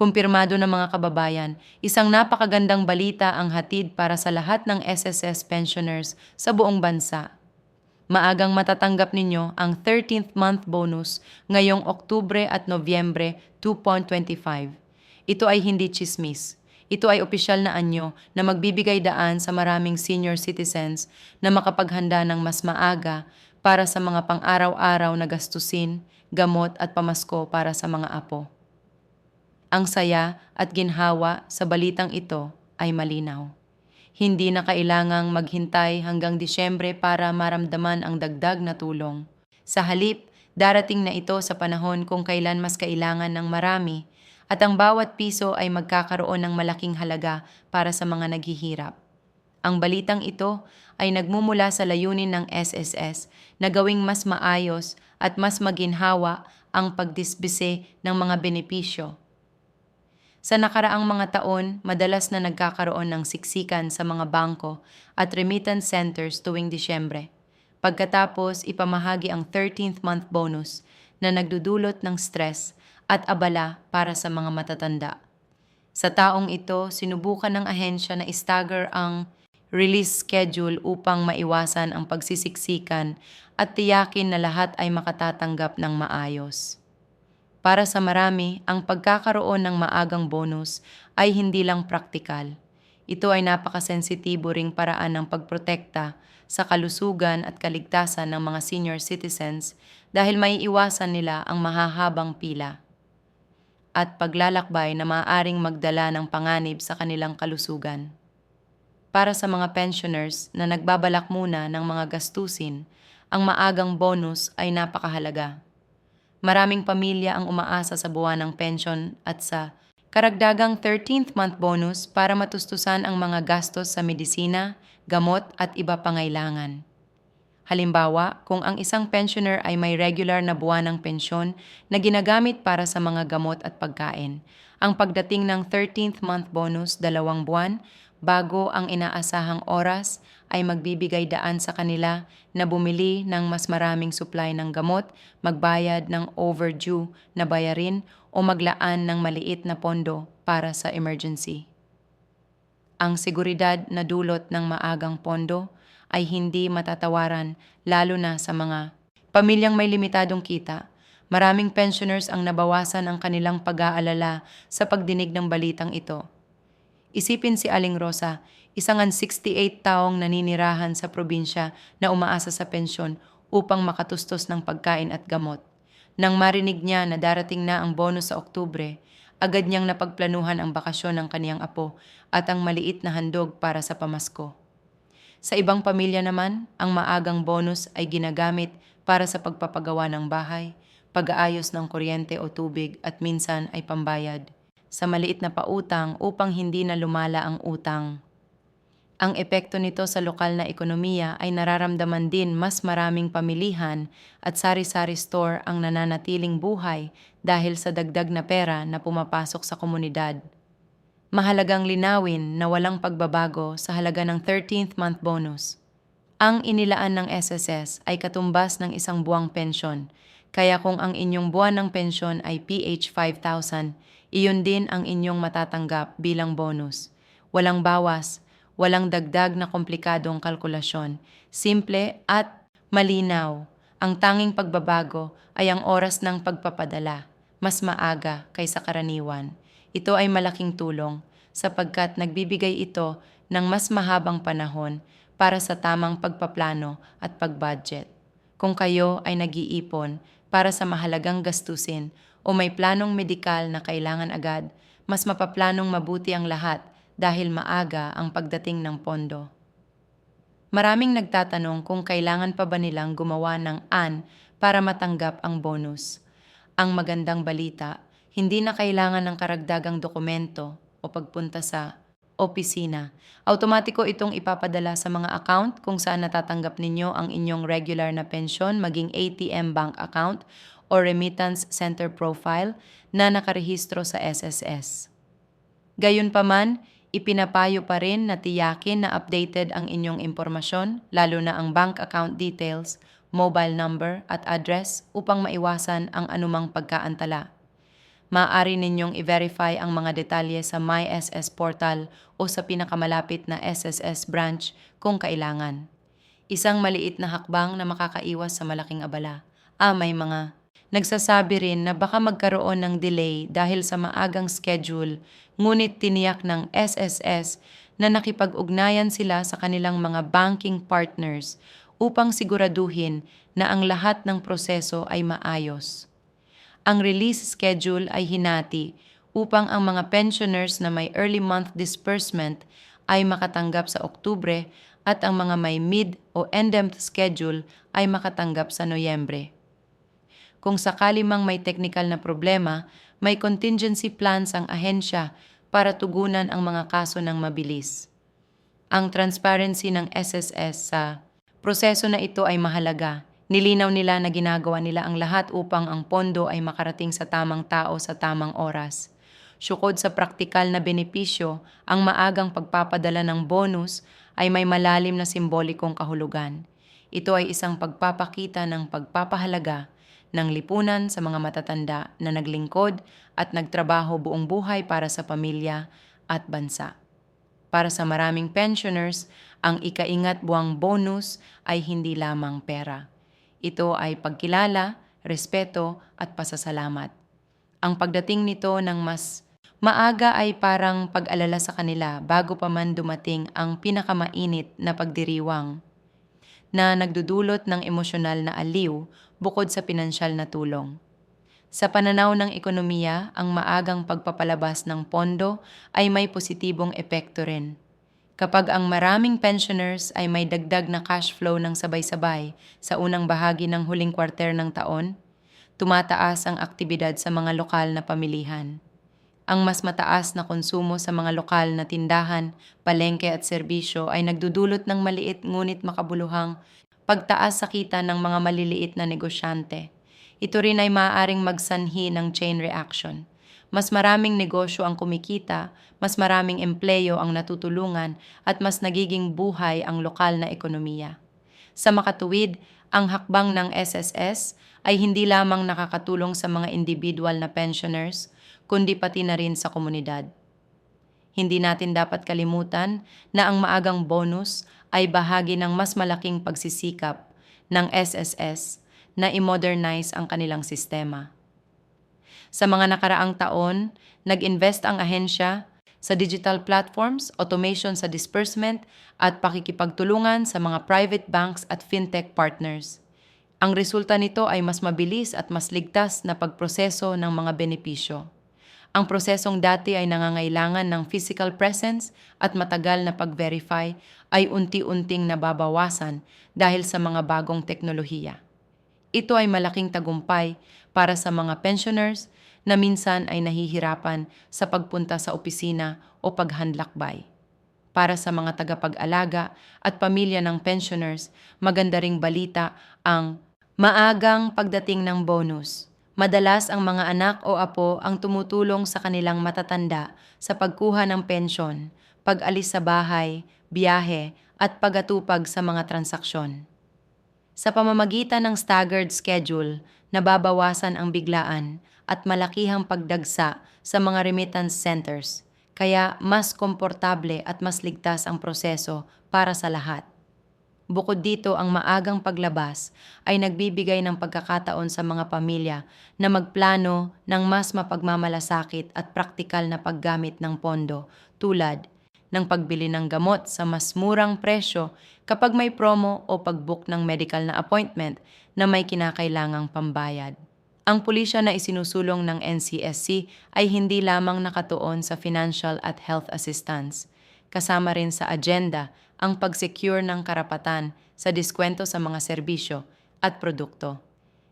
Kumpirmado ng mga kababayan, isang napakagandang balita ang hatid para sa lahat ng SSS pensioners sa buong bansa. Maagang matatanggap ninyo ang 13th month bonus ngayong Oktubre at Nobyembre 2.25. Ito ay hindi chismis. Ito ay opisyal na anyo na magbibigay daan sa maraming senior citizens na makapaghanda ng mas maaga para sa mga pang-araw-araw na gastusin, gamot at pamasko para sa mga apo. Ang saya at ginhawa sa balitang ito ay malinaw. Hindi na kailangang maghintay hanggang Disyembre para maramdaman ang dagdag na tulong. Sa halip, darating na ito sa panahon kung kailan mas kailangan ng marami at ang bawat piso ay magkakaroon ng malaking halaga para sa mga naghihirap. Ang balitang ito ay nagmumula sa layunin ng SSS na gawing mas maayos at mas maginhawa ang pagdisbise ng mga benepisyo sa nakaraang mga taon, madalas na nagkakaroon ng siksikan sa mga bangko at remittance centers tuwing Disyembre. Pagkatapos, ipamahagi ang 13th month bonus na nagdudulot ng stress at abala para sa mga matatanda. Sa taong ito, sinubukan ng ahensya na istagger ang release schedule upang maiwasan ang pagsisiksikan at tiyakin na lahat ay makatatanggap ng maayos. Para sa marami, ang pagkakaroon ng maagang bonus ay hindi lang praktikal. Ito ay napakasensitibo ring paraan ng pagprotekta sa kalusugan at kaligtasan ng mga senior citizens dahil may iwasan nila ang mahahabang pila at paglalakbay na maaaring magdala ng panganib sa kanilang kalusugan. Para sa mga pensioners na nagbabalak muna ng mga gastusin, ang maagang bonus ay napakahalaga. Maraming pamilya ang umaasa sa buwan ng pensyon at sa karagdagang 13th month bonus para matustusan ang mga gastos sa medisina, gamot at iba pangailangan. Halimbawa, kung ang isang pensioner ay may regular na buwan ng pensyon na ginagamit para sa mga gamot at pagkain, ang pagdating ng 13th month bonus dalawang buwan bago ang inaasahang oras ay magbibigay daan sa kanila na bumili ng mas maraming supply ng gamot, magbayad ng overdue na bayarin o maglaan ng maliit na pondo para sa emergency. Ang seguridad na dulot ng maagang pondo ay hindi matatawaran lalo na sa mga pamilyang may limitadong kita. Maraming pensioners ang nabawasan ang kanilang pag-aalala sa pagdinig ng balitang ito. Isipin si Aling Rosa, isang 68 taong naninirahan sa probinsya na umaasa sa pensyon upang makatustos ng pagkain at gamot. Nang marinig niya na darating na ang bonus sa Oktubre, agad niyang napagplanuhan ang bakasyon ng kaniyang apo at ang maliit na handog para sa pamasko. Sa ibang pamilya naman, ang maagang bonus ay ginagamit para sa pagpapagawa ng bahay, pag-aayos ng kuryente o tubig at minsan ay pambayad sa maliit na pautang upang hindi na lumala ang utang. Ang epekto nito sa lokal na ekonomiya ay nararamdaman din mas maraming pamilihan at sari-sari store ang nananatiling buhay dahil sa dagdag na pera na pumapasok sa komunidad. Mahalagang linawin na walang pagbabago sa halaga ng 13th month bonus. Ang inilaan ng SSS ay katumbas ng isang buwang pensyon, kaya kung ang inyong buwan ng pensyon ay PH 5,000, iyon din ang inyong matatanggap bilang bonus. Walang bawas, walang dagdag na komplikadong kalkulasyon. Simple at malinaw. Ang tanging pagbabago ay ang oras ng pagpapadala, mas maaga kaysa karaniwan. Ito ay malaking tulong sapagkat nagbibigay ito ng mas mahabang panahon para sa tamang pagpaplano at pagbudget. Kung kayo ay nag-iipon para sa mahalagang gastusin o may planong medikal na kailangan agad, mas mapaplanong mabuti ang lahat dahil maaga ang pagdating ng pondo. Maraming nagtatanong kung kailangan pa ba nilang gumawa ng AN para matanggap ang bonus. Ang magandang balita, hindi na kailangan ng karagdagang dokumento o pagpunta sa opisina. Automatiko itong ipapadala sa mga account kung saan natatanggap ninyo ang inyong regular na pensyon maging ATM bank account o remittance center profile na nakarehistro sa SSS. Gayunpaman, Ipinapayo pa rin na tiyakin na updated ang inyong impormasyon, lalo na ang bank account details, mobile number at address upang maiwasan ang anumang pagkaantala. maaari ninyong i-verify ang mga detalye sa MySS portal o sa pinakamalapit na SSS branch kung kailangan. Isang maliit na hakbang na makakaiwas sa malaking abala. Ah, may mga nagsasabi rin na baka magkaroon ng delay dahil sa maagang schedule, ngunit tiniyak ng SSS na nakipag-ugnayan sila sa kanilang mga banking partners upang siguraduhin na ang lahat ng proseso ay maayos. Ang release schedule ay hinati upang ang mga pensioners na may early month disbursement ay makatanggap sa Oktubre at ang mga may mid o end-month schedule ay makatanggap sa Noyembre. Kung sakali mang may technical na problema, may contingency plans ang ahensya para tugunan ang mga kaso ng mabilis. Ang transparency ng SSS sa proseso na ito ay mahalaga. Nilinaw nila na ginagawa nila ang lahat upang ang pondo ay makarating sa tamang tao sa tamang oras. Syukod sa praktikal na benepisyo, ang maagang pagpapadala ng bonus ay may malalim na simbolikong kahulugan. Ito ay isang pagpapakita ng pagpapahalaga ng lipunan sa mga matatanda na naglingkod at nagtrabaho buong buhay para sa pamilya at bansa. Para sa maraming pensioners, ang ikaingat buwang bonus ay hindi lamang pera. Ito ay pagkilala, respeto at pasasalamat. Ang pagdating nito ng mas maaga ay parang pag-alala sa kanila bago pa man dumating ang pinakamainit na pagdiriwang na nagdudulot ng emosyonal na aliw bukod sa pinansyal na tulong. Sa pananaw ng ekonomiya, ang maagang pagpapalabas ng pondo ay may positibong epekto rin. Kapag ang maraming pensioners ay may dagdag na cash flow ng sabay-sabay sa unang bahagi ng huling kwarter ng taon, tumataas ang aktibidad sa mga lokal na pamilihan. Ang mas mataas na konsumo sa mga lokal na tindahan, palengke at serbisyo ay nagdudulot ng maliit ngunit makabuluhang pagtaas sa kita ng mga maliliit na negosyante. Ito rin ay maaaring magsanhi ng chain reaction. Mas maraming negosyo ang kumikita, mas maraming empleyo ang natutulungan, at mas nagiging buhay ang lokal na ekonomiya. Sa makatuwid, ang hakbang ng SSS ay hindi lamang nakakatulong sa mga individual na pensioners, kundi pati na rin sa komunidad. Hindi natin dapat kalimutan na ang maagang bonus ay bahagi ng mas malaking pagsisikap ng SSS na i-modernize ang kanilang sistema. Sa mga nakaraang taon, nag-invest ang ahensya sa digital platforms, automation sa disbursement, at pakikipagtulungan sa mga private banks at fintech partners. Ang resulta nito ay mas mabilis at mas ligtas na pagproseso ng mga benepisyo. Ang prosesong dati ay nangangailangan ng physical presence at matagal na pag-verify ay unti-unting nababawasan dahil sa mga bagong teknolohiya. Ito ay malaking tagumpay para sa mga pensioners na minsan ay nahihirapan sa pagpunta sa opisina o paghandlakbay. Para sa mga tagapag-alaga at pamilya ng pensioners, maganda ring balita ang maagang pagdating ng bonus. Madalas ang mga anak o apo ang tumutulong sa kanilang matatanda sa pagkuha ng pensyon, pag-alis sa bahay, biyahe at pagatupag sa mga transaksyon. Sa pamamagitan ng staggered schedule, nababawasan ang biglaan at malakihang pagdagsa sa mga remittance centers, kaya mas komportable at mas ligtas ang proseso para sa lahat. Bukod dito, ang maagang paglabas ay nagbibigay ng pagkakataon sa mga pamilya na magplano ng mas mapagmamalasakit at praktikal na paggamit ng pondo tulad ng pagbili ng gamot sa mas murang presyo kapag may promo o pagbook ng medical na appointment na may kinakailangang pambayad. Ang pulisya na isinusulong ng NCSC ay hindi lamang nakatuon sa financial at health assistance. Kasama rin sa agenda ang pag-secure ng karapatan sa diskwento sa mga serbisyo at produkto.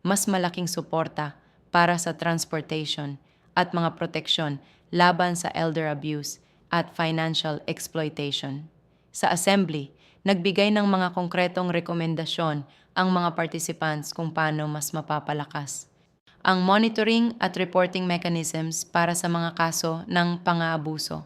Mas malaking suporta para sa transportation at mga proteksyon laban sa elder abuse at financial exploitation. Sa assembly, nagbigay ng mga konkretong rekomendasyon ang mga participants kung paano mas mapapalakas ang monitoring at reporting mechanisms para sa mga kaso ng pang-aabuso.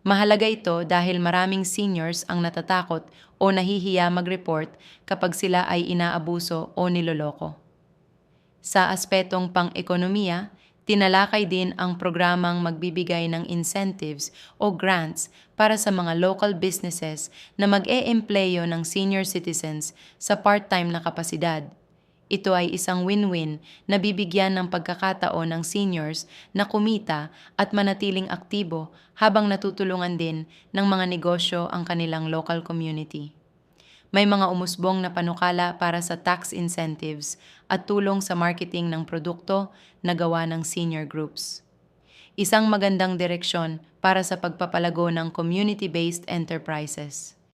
Mahalaga ito dahil maraming seniors ang natatakot o nahihiya mag-report kapag sila ay inaabuso o niloloko. Sa aspetong pang-ekonomiya, Tinalakay din ang programang magbibigay ng incentives o grants para sa mga local businesses na mag-e-empleyo ng senior citizens sa part-time na kapasidad. Ito ay isang win-win na bibigyan ng pagkakataon ng seniors na kumita at manatiling aktibo habang natutulungan din ng mga negosyo ang kanilang local community. May mga umusbong na panukala para sa tax incentives at tulong sa marketing ng produkto na gawa ng senior groups. Isang magandang direksyon para sa pagpapalago ng community-based enterprises.